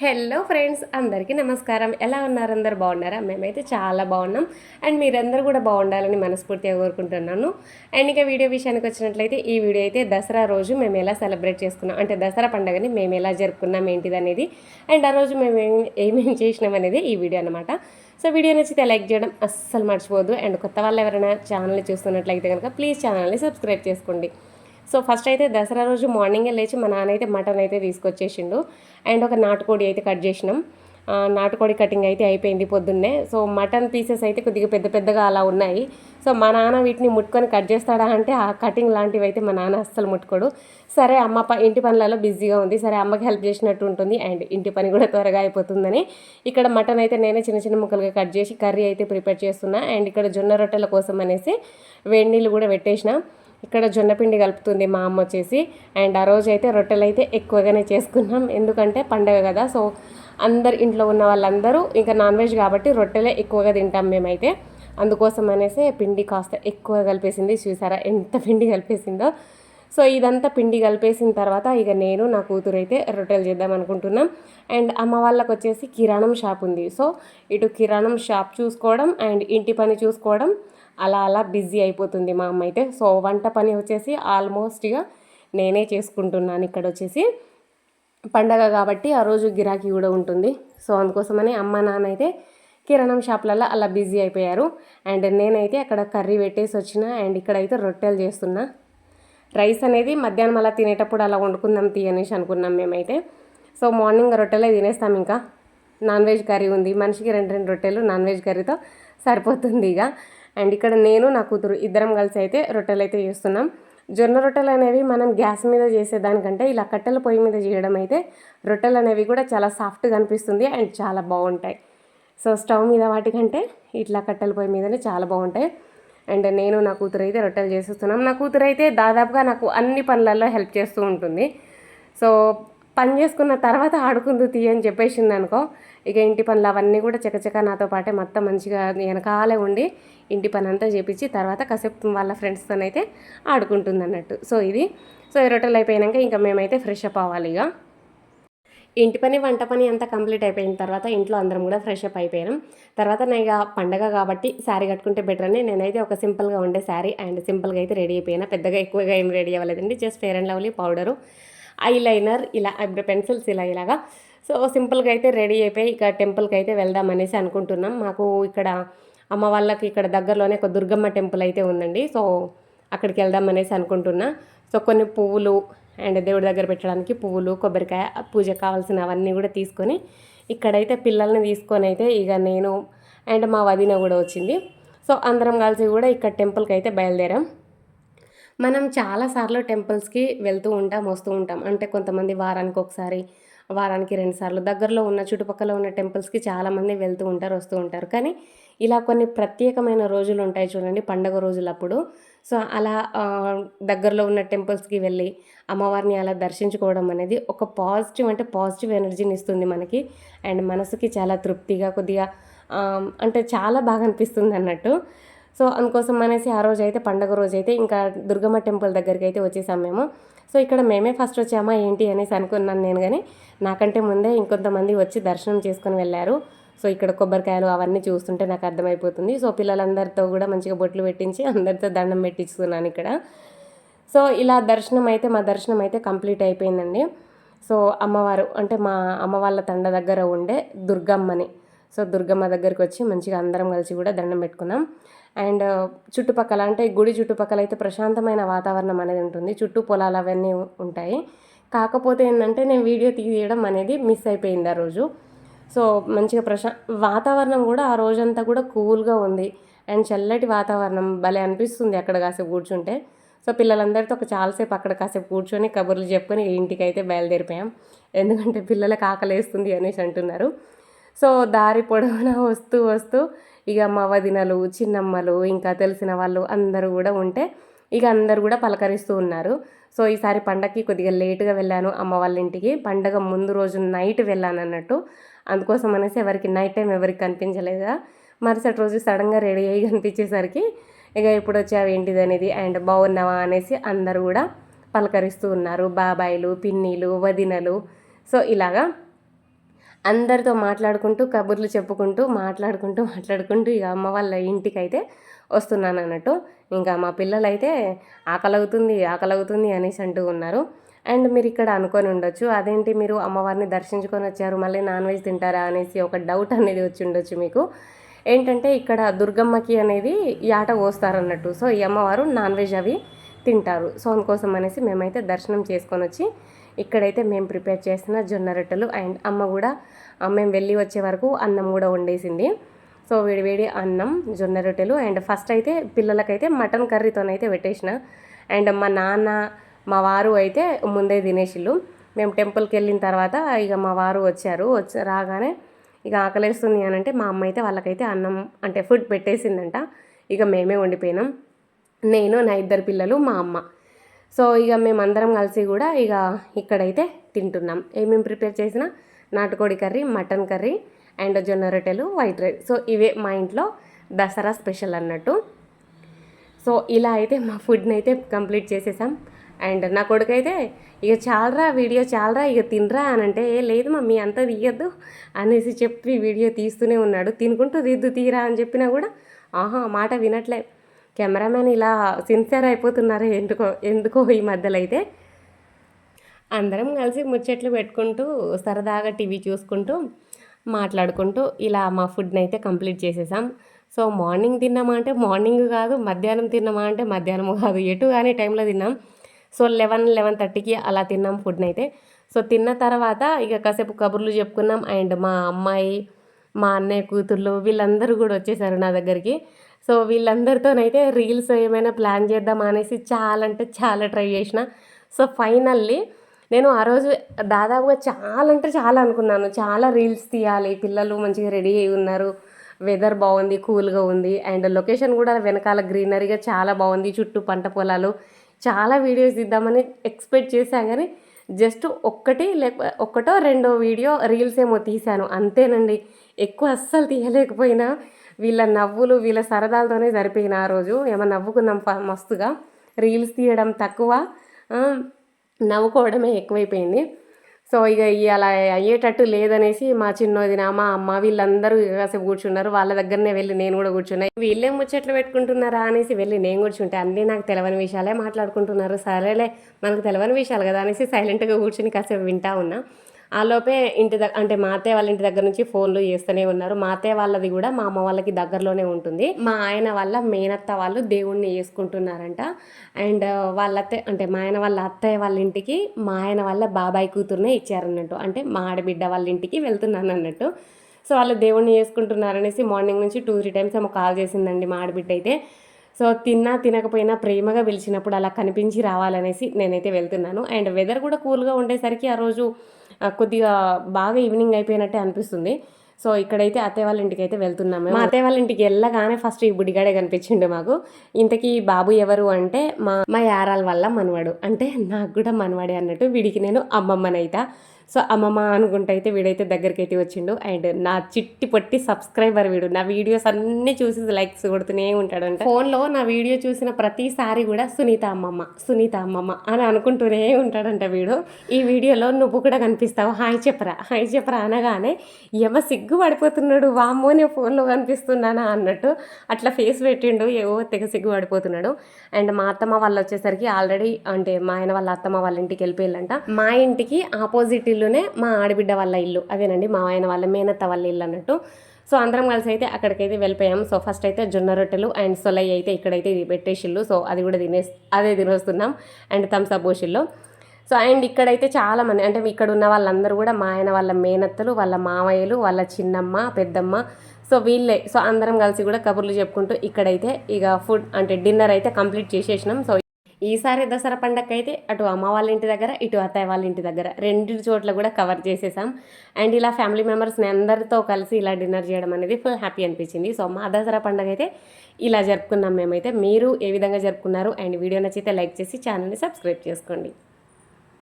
Hello friends అందరికీ నమస్కారం. ఎలా ఉన్నారు? అందరు బాగున్నారా? మేమైతే చాలా బాగున్నాం. అండ్ మీరందరూ కూడా బాగుండాలని మనస్ఫూర్తిగా కోరుకుంటున్నాను. అండ్ ఇంకా వీడియో విషయానికి వచ్చినట్లయితే ఈ వీడియో అయితే దసరా రోజు మేము ఎలా సెలబ్రేట్ చేసుకున్నాం? అంటే దసరా పండుగని మేము ఎలా జరుపుకున్నాం ఏంటిది అనేది అండ్ ఆ రోజు మేము ఏమేమి ఏమేం చేసినాం అనేది ఈ వీడియో అనమాట సో వీడియో నచ్చితే లైక్ చేయడం అస్సలు మర్చిపోదు అండ్ కొత్త వాళ్ళు ఎవరైనా ఛానల్ని చూస్తున్నట్లయితే కనుక ప్లీజ్ ఛానల్ని సబ్స్క్రైబ్ చేసుకోండి. సో ఫస్ట్ అయితే దసరా రోజు మార్నింగే లేచి మా నాన్న అయితే మటన్ అయితే తీసుకొచ్చేసిండు. అండ్ ఒక నాటుకోడి అయితే కట్ చేసినాం. నాటుకోడి కటింగ్ అయితే అయిపోయింది పొద్దున్నే. సో మటన్ పీసెస్ అయితే కొద్దిగా పెద్ద పెద్దగా అలా ఉన్నాయి. సో మా నాన్న వీటిని ముట్టుకొని కట్ చేస్తాడా అంటే ఆ కటింగ్ లాంటివి అయితే మా నాన్న అస్సలు ముట్టుకోడు. సరే అమ్మ ప ఇంటి పనులలో బిజీగా ఉంది. సరే అమ్మకి హెల్ప్ చేసినట్టు ఉంటుంది. అండ్ ఇంటి పని కూడా త్వరగా అయిపోతుందని ఇక్కడ మటన్ అయితే నేనే చిన్న చిన్న ముక్కలుగా కట్ చేసి కర్రీ అయితే ప్రిపేర్ చేస్తున్నా. అండ్ ఇక్కడ జొన్న రొట్టెల కోసం అనేసి వేడి నీళ్ళు కూడా పెట్టేసిన. ఇక్కడ జొన్నపిండి కలుపుతుంది మా అమ్మ వచ్చేసి. అండ్ ఆ రోజు అయితే రొట్టెలు అయితే ఎక్కువగానే చేసుకున్నాం. ఎందుకంటే పండగ కదా సో అందరు ఇంట్లో ఉన్న వాళ్ళందరూ ఇంకా నాన్ వెజ్ కాబట్టి రొట్టెలే ఎక్కువగా తింటాం మేమైతే. అందుకోసం అనేసి పిండి కాస్త ఎక్కువ కలిపేసింది. చూసారా ఎంత పిండి కలిపేసిందో. సో ఇదంతా పిండి కలిపేసిన తర్వాత ఇక నేను నా కూతురు అయితే రొట్టెలు చేద్దాం అనుకుంటున్నాం. అండ్ అమ్మ వాళ్ళకి వచ్చేసి కిరాణం షాప్ ఉంది. సో ఇటు కిరాణం షాప్ చూసుకోవడం అండ్ ఇంటి పని చూసుకోవడం. అలా అలా బిజీ అయిపోతుంది మా అమ్మ అయితే. సో వంట పని వచ్చేసి ఆల్మోస్ట్గా నేనే చేసుకుంటున్నాను ఇక్కడ వచ్చేసి. పండగ కాబట్టి ఆ రోజు గిరాకీ కూడా ఉంటుంది. సో అందుకోసమని అమ్మ నాన్న అయితే కిరాణం షాప్లలో అలా బిజీ అయిపోయారు. అండ్ నేనైతే అక్కడ కర్రీ పెట్టేసి వచ్చిన అండ్ ఇక్కడైతే రొట్టెలు చేస్తున్నా. రైస్ అనేది మధ్యాహ్నం అలా తినేటప్పుడు అలా వండుకుందాం తీ అనేసి అనుకున్నాం మేమైతే. సో మార్నింగ్ రొట్టెలే తినేస్తాం ఇంకా. నాన్ వెజ్ కర్రీ ఉంది. మనిషికి రెండు రెండు రొట్టెలు నాన్ వెజ్ కర్రీతో సరిపోతుంది ఇక. అండ్ ఇక్కడ నేను నా కూతురు ఇద్దరం కలిసి అయితే రొట్టెలు అయితే చేస్తున్నాం. జొన్న రొట్టెలు అనేవి మనం గ్యాస్ మీద చేసేదానికంటే ఇలా కట్టెల పొయ్యి మీద చేయడం అయితే రొట్టెలు అనేవి కూడా చాలా సాఫ్ట్గా అనిపిస్తుంది అండ్ చాలా బాగుంటాయి. సో స్టవ్ మీద వాటికంటే ఇట్లా కట్టెల పొయ్యి మీదనే చాలా బాగుంటాయి. అండ్ నేను నా కూతురు అయితే రొట్టెలు చేసేస్తున్నాం. నా కూతురు అయితే దాదాపుగా నాకు అన్ని పనులలో హెల్ప్ చేస్తూ ఉంటుంది. సో పని చేసుకున్న తర్వాత ఆడుకుందు తీ అని చెప్పేసింది అనుకో ఇక ఇంటి పనులు అవన్నీ కూడా చకచక నాతో పాటే మొత్తం మంచిగా వెనకాలే ఉండి ఇంటి పని అంతా చేపించి తర్వాత కాసేపు వాళ్ళ ఫ్రెండ్స్తో అయితే ఆడుకుంటుంది అన్నట్టు సో ఇది. సో ఈ రొట్టెలు అయిపోయాక ఇంకా మేమైతే ఫ్రెష్ అప్ అవ్వాలి ఇక. ఇంటి పని వంట పని అంతా కంప్లీట్ అయిపోయిన తర్వాత ఇంట్లో అందరం కూడా ఫ్రెష్ అప్ అయిపోయాం తర్వాత నేను ఇక పండగ కాబట్టి శారీ కట్టుకుంటే బెటర్ అని నేనైతే ఒక సింపుల్గా ఉండే శారీ అండ్ సింపుల్గా అయితే రెడీ అయిపోయినా. పెద్దగా ఎక్కువగా ఏం రెడీ అవ్వలేదండి. Just fair and lovely powder eyeliner ఇలా ఐబ్రో పెన్సిల్స్ ఇలా ఇలాగా. సో సింపుల్గా అయితే రెడీ అయిపోయి ఇక టెంపుల్కి అయితే వెళ్దాం అనేసి అనుకుంటున్నాం. మాకు ఇక్కడ అమ్మ వాళ్ళకి ఇక్కడ దగ్గరలోనే ఒక దుర్గమ్మ టెంపుల్ అయితే ఉందండి. సో అక్కడికి వెళ్దాం అనేసి అనుకుంటున్నా. సో కొన్ని పువ్వులు అండ్ దేవుడి దగ్గర పెట్టడానికి పువ్వులు కొబ్బరికాయ పూజ కావాల్సినవన్నీ కూడా తీసుకొని ఇక్కడైతే పిల్లల్ని తీసుకొని అయితే ఇక నేను అండ్ మా వదిన కూడా వచ్చింది. సో అందరం కలిసి కూడా ఇక్కడ టెంపుల్కి అయితే బయలుదేరాం. మనం చాలాసార్లు టెంపుల్స్కి వెళ్తూ ఉంటాం వస్తూ ఉంటాం. అంటే కొంతమంది వారానికి ఒకసారి వారానికి రెండుసార్లు దగ్గరలో ఉన్న చుట్టుపక్కల ఉన్న టెంపుల్స్కి చాలామంది వెళ్తూ ఉంటారు వస్తూ ఉంటారు. కానీ ఇలా కొన్ని ప్రత్యేకమైన రోజులు ఉంటాయి చూడండి పండగ రోజులప్పుడు. సో అలా దగ్గరలో ఉన్న టెంపుల్స్కి వెళ్ళి అమ్మవారిని అలా దర్శించుకోవడం అనేది ఒక పాజిటివ్ అంటే పాజిటివ్ ఎనర్జీని ఇస్తుంది మనకి. అండ్ మనసుకి చాలా తృప్తిగా కొద్దిగా అంటే చాలా బాగా అనిపిస్తుంది అన్నట్టు. సో అందుకోసం అనేసి ఆ రోజు అయితే పండగ రోజు అయితే ఇంకా దుర్గమ్మ టెంపుల్ దగ్గరికి అయితే వచ్చేసాం మేము. సో ఇక్కడ మేమే ఫస్ట్ వచ్చామా ఏంటి అనేసి అనుకున్నాను నేను కానీ నాకంటే ముందే ఇంకొంతమంది వచ్చి దర్శనం చేసుకొని వెళ్ళారు. సో ఇక్కడ కొబ్బరికాయలు అవన్నీ చూస్తుంటే నాకు అర్థమైపోతుంది. సో పిల్లలందరితో కూడా మంచిగా బొట్లు పెట్టించి అందరితో దండం పెట్టించుకున్నాను ఇక్కడ. సో ఇలా దర్శనం అయితే మా దర్శనం అయితే కంప్లీట్ అయిపోయిందండి. సో అమ్మవారు అంటే మా అమ్మ వాళ్ళ తండ దగ్గర ఉండే దుర్గమ్మని సో దుర్గమ్మ దగ్గరికి వచ్చి మంచిగా అందరం కలిసి కూడా దండం పెట్టుకున్నాం. అండ్ చుట్టుపక్కల అంటే గుడి చుట్టుపక్కల అయితే ప్రశాంతమైన వాతావరణం అనేది ఉంటుంది. చుట్టూ పొలాలు అవన్నీ ఉంటాయి. కాకపోతే ఏంటంటే నేను వీడియో తీయడం అనేది మిస్ అయిపోయింది ఆ రోజు. సో మంచిగా ప్రశా వాతావరణం కూడా ఆ రోజంతా కూడా కూల్గా ఉంది. అండ్ చల్లటి వాతావరణం భలే అనిపిస్తుంది అక్కడ కాసేపు కూర్చుంటే. సో పిల్లలందరితో ఒక చాలాసేపు అక్కడ కాసేపు కూర్చొని కబుర్లు చెప్పుకొని ఇంటికి అయితే బయలుదేరిపోయాం. ఎందుకంటే పిల్లలకు ఆకలేస్తుంది అనేసి అంటున్నారు. సో దారి పొడవునా వస్తూ వస్తూ ఇక మా వదినలు చిన్నమ్మలు ఇంకా తెలిసిన వాళ్ళు అందరూ కూడా ఉంటే ఇక అందరూ కూడా పలకరిస్తూ ఉన్నారు. సో ఈసారి పండగకి కొద్దిగా లేటుగా వెళ్ళాను అమ్మ వాళ్ళ ఇంటికి. పండగ ముందు రోజు నైట్ వెళ్ళాను అన్నట్టు. అందుకోసం అనేసి ఎవరికి నైట్ టైం ఎవరికి కనిపించలేదా. మరుసటి రోజు సడన్గా రెడీ అయ్యి కనిపించేసరికి ఇక ఇప్పుడు వచ్చావు ఏంటిది అనేది అండ్ బాగున్నావా అనేసి అందరూ కూడా పలకరిస్తూ ఉన్నారు. బాబాయిలు పిన్నిలు వదినలు. సో ఇలాగా అందరితో మాట్లాడుకుంటూ కబుర్లు చెప్పుకుంటూ మాట్లాడుకుంటూ మాట్లాడుకుంటూ ఇక అమ్మ వాళ్ళ ఇంటికి అయితే వస్తున్నాను అన్నట్టు. ఇంకా మా పిల్లలైతే ఆకలవుతుంది ఆకలవుతుంది అనేసి అంటూ ఉన్నారు. అండ్ మీరు ఇక్కడ అనుకొని ఉండొచ్చు అదేంటి మీరు అమ్మవారిని దర్శించుకొని వచ్చారు మళ్ళీ నాన్ వెజ్ తింటారా అనేసి ఒక డౌట్ అనేది వచ్చి ఉండొచ్చు మీకు. ఏంటంటే ఇక్కడ దుర్గమ్మకి అనేది యాట పోస్తారన్నట్టు. సో ఈ అమ్మవారు నాన్ వెజ్ అవి తింటారు. సో అందుకోసం అనేసి మేమైతే దర్శనం చేసుకొని వచ్చి ఇక్కడైతే మేము ప్రిపేర్ చేసిన జొన్న రొట్టెలు అండ్ అమ్మ కూడా మేము వెళ్ళి వచ్చే వరకు అన్నం కూడా వండేసింది. సో వేడివేడి అన్నం జొన్న రొట్టెలు అండ్ ఫస్ట్ అయితే పిల్లలకైతే మటన్ కర్రీతోనైతే పెట్టేసిన. అండ్ మా నాన్న మా వారు అయితే ముందే తినేసిళ్ళు. మేము టెంపుల్కి వెళ్ళిన తర్వాత ఇక మా వారు వచ్చారు. వచ్చి రాగానే ఇక ఆకలేస్తుంది అని అంటే మా అమ్మ అయితే వాళ్ళకైతే అన్నం అంటే ఫుడ్ పెట్టేసిందంట. ఇక మేమే వండిపోయినాం. నేను నా ఇద్దరు పిల్లలు మా అమ్మ. సో ఇక మేమందరం కలిసి కూడా ఇక ఇక్కడైతే తింటున్నాం. ఏమేమి ప్రిపేర్ చేసిన నాటుకోడి కర్రీ మటన్ కర్రీ అండ్ జొన్న రొట్టెలు వైట్ రైస్. సో ఇవే మా ఇంట్లో దసరా స్పెషల్ అన్నట్టు. సో ఇలా అయితే మా ఫుడ్ని అయితే కంప్లీట్ చేసేసాం. అండ్ నా కొడుకైతే ఇక చాలరా వీడియో చాలరా ఇక తినరా అని అంటే "ఏ, లేదు మమ్మీ అంత తీయద్దు అనేసి చెప్పి వీడియో తీస్తూనే ఉన్నాడు. తినుకుంటూ తీద్దు తీరా అని చెప్పినా కూడా ఆహా మాట వినట్లే. కెమెరామెన్ ఇలా సిన్సియర్ అయిపోతున్నారు ఎందుకో ఎందుకో ఈ మధ్యలో అయితే అందరం కలిసి ముచ్చట్లు పెట్టుకుంటూ సరదాగా టీవీ చూసుకుంటూ మాట్లాడుకుంటూ ఇలా మా ఫుడ్ని అయితే కంప్లీట్ చేసేసాం. సో మార్నింగ్ తిన్నామా అంటే మార్నింగ్ కాదు మధ్యాహ్నం తిన్నామా అంటే మధ్యాహ్నం కాదు ఎటు కానీ టైంలో తిన్నాం. సో లెవెన్ లెవెన్ థర్టీకి అలా తిన్నాం ఫుడ్ని అయితే సో తిన్న తర్వాత ఇక కాసేపు కబుర్లు చెప్పుకున్నాం. అండ్ మా అమ్మాయి మా అన్నయ్య కూతుర్లు వీళ్ళందరూ కూడా వచ్చేసారు నా దగ్గరికి. సో వీళ్ళందరితోనైతే రీల్స్ ఏమైనా ప్లాన్ చేద్దామా అనేసి చాలా అంటే చాలా ట్రై చేసిన. సో ఫైనల్లీ నేను ఆ రోజు దాదాపుగా చాలా అంటే చాలా అనుకున్నాను. చాలా రీల్స్ తీయాలి పిల్లలు మంచిగా రెడీ అయి ఉన్నారు వెదర్ బాగుంది కూల్గా ఉంది అండ్ లొకేషన్ కూడా వెనకాల గ్రీనరీగా చాలా బాగుంది చుట్టూ పంట పొలాలు. చాలా వీడియోస్ తీద్దామని ఎక్స్పెక్ట్ చేశాను కానీ జస్ట్ ఒక్కటి లేక ఒక్కటో రెండో వీడియో రీల్స్ ఏమో తీశాను. అంతేనండి. ఎక్కువ అస్సలు తీయలేకపోయినా వీళ్ళ నవ్వులు వీళ్ళ సరదాలతోనే సరిపోయిన ఆ రోజు. ఏమో నవ్వుకున్నాం ఫ- మస్తుగా. రీల్స్ తీయడం తక్కువ. నవ్వుకోవడమే ఎక్కువైపోయింది. సో ఇక అలా అయ్యేటట్టు లేదనేసి మా చిన్నోదిన మా అమ్మ వీళ్ళందరూ కాసేపు కూర్చున్నారు. వాళ్ళ దగ్గరనే వెళ్ళి నేను కూడా కూర్చున్నా. వీళ్ళే ముచ్చట్లు పెట్టుకుంటున్నారా అనేసి వెళ్ళి నేను కూర్చుంటే అన్నీ నాకు తెలవని విషయాలే మాట్లాడుకుంటున్నారు. సరేలే మనకు తెలవని విషయాలు కదా అనేసి సైలెంట్గా కూర్చుని కాసేపు వింటా ఉన్నా. ఆ లోపే ఇంటి దగ్గర అంటే మా అత్తయ్య వాళ్ళ ఇంటి దగ్గర నుంచి ఫోన్లు చేస్తూనే ఉన్నారు. మా అత్తయ్య వాళ్ళది కూడా మా అమ్మ వాళ్ళకి దగ్గరలోనే ఉంటుంది. మా ఆయన వాళ్ళ మేనత్త వాళ్ళు దేవుణ్ణి చేసుకుంటున్నారంట. అండ్ వాళ్ళ అత్తయ్య అంటే మా ఆయన వాళ్ళ అత్తయ్య వాళ్ళ ఇంటికి మా ఆయన వాళ్ళ బాబాయ్ కూతురునే ఇచ్చారన్నట్టు. అంటే మా ఆడబిడ్డ వాళ్ళ ఇంటికి వెళ్తున్నాను అన్నట్టు సో వాళ్ళు దేవుణ్ణి చేసుకుంటున్నారనేసి మార్నింగ్ నుంచి టూ త్రీ టైమ్స్ ఏమో కాల్ చేసిందండి మా ఆడబిడ్డ అయితే. సో తిన్నా తినకపోయినా ప్రేమగా పిలిచినప్పుడు అలా కనిపించి రావాలనేసి నేనైతే వెళ్తున్నాను. అండ్ వెదర్ కూడా కూల్గా ఉండేసరికి ఆ రోజు కొద్దిగా బాగా ఈవినింగ్ అయిపోయినట్టే అనిపిస్తుంది. సో ఇక్కడైతే అత్తయ్య వాళ్ళ ఇంటికి అయితే వెళ్తున్నాము. మా అత్తయ్య వాళ్ళ ఇంటికి వెళ్ళగానే ఫస్ట్ ఈ బుడిగాడే కనిపించిండు మాకు. ఇంతకీ బాబు ఎవరు అంటే మా మా యారాల వల్ల మనవాడు. అంటే నాకు కూడా మనవాడే అన్నట్టు వీడికి నేను అమ్మమ్మనైతా. సో అమ్మమ్మ అనుకుంటే అయితే వీడైతే దగ్గరికి అయితే వచ్చిండు. అండ్ నా చిట్టి పొట్టి సబ్స్క్రైబర్ వీడు. నా వీడియోస్ అన్నీ చూసి లైక్స్ కొడుతూనే ఉంటాడంట. ఫోన్లో నా వీడియో చూసిన ప్రతిసారి కూడా సునీత అమ్మమ్మ సునీత అమ్మమ్మ అని అనుకుంటూనే ఉంటాడంట వీడు. ఈ వీడియోలో నువ్వు కూడా కనిపిస్తావు. హాయ్ చెప్పరా హాయ్ చెప్పరా అనగానే ఎవ సిగ్గు పడిపోతున్నాడు వామ్మో నేను ఫోన్లో కనిపిస్తున్నానా అన్నట్టు అట్లా ఫేస్ పెట్టిండు. ఏవో తెగ సిగ్గు పడిపోతున్నాడు అండ్ మా అత్తమ్మ వాళ్ళు వచ్చేసరికి ఆల్రెడీ అంటే మా ఆయన వాళ్ళ అత్తమ్మ వాళ్ళ ఇంటికి వెళ్ళిపోయిందంట. మా ఇంటికి ఆపోజిట్ ఇల్లునే మా ఆడబిడ్డ వాళ్ళ ఇల్లు. అదేనండి మా ఆయన వాళ్ళ మేనత్త వాళ్ళ ఇల్లు అన్నట్టు. సో అందరం కలిసి అయితే అక్కడికైతే వెళ్ళిపోయాము సో ఫస్ట్ అయితే జొన్న రొట్టెలు అండ్ సొలై అయితే ఇక్కడైతే ఇది పెట్టేసిల్లు సో అది కూడా తినే అదే తినేస్తున్నాం. అండ్ థమ్స్అప్ పోసిల్లు సో అండ్ ఇక్కడైతే చాలా మంది అంటే ఇక్కడ ఉన్న వాళ్ళందరూ కూడా మా ఆయన వాళ్ళ మేనత్తలు వాళ్ళ మావయ్యలు వాళ్ళ చిన్నమ్మ పెద్దమ్మ. సో వీళ్ళే. సో అందరం కలిసి కూడా కబుర్లు చెప్పుకుంటూ ఇక్కడైతే ఇక ఫుడ్ అంటే డిన్నర్ అయితే కంప్లీట్ చేసేసినాం. సో ఈసారి దసరా పండగ అయితే అటు అమ్మ వాళ్ళ ఇంటి దగ్గర ఇటు అత్తయ్య వాళ్ళ ఇంటి దగ్గర రెండు చోట్ల కూడా కవర్ చేసేసాం. అండ్ ఇలా ఫ్యామిలీ మెంబర్స్ని అందరితో కలిసి ఇలా డిన్నర్ చేయడం అనేది ఫుల్ హ్యాపీ అనిపించింది. సో మా దసరా పండగ అయితే ఇలా జరుపుకున్నాం మేమైతే. మీరు ఏ విధంగా జరుపుకున్నారు? అండ్ వీడియో నచ్చితే లైక్ చేసి ఛానల్ని సబ్స్క్రైబ్ చేసుకోండి.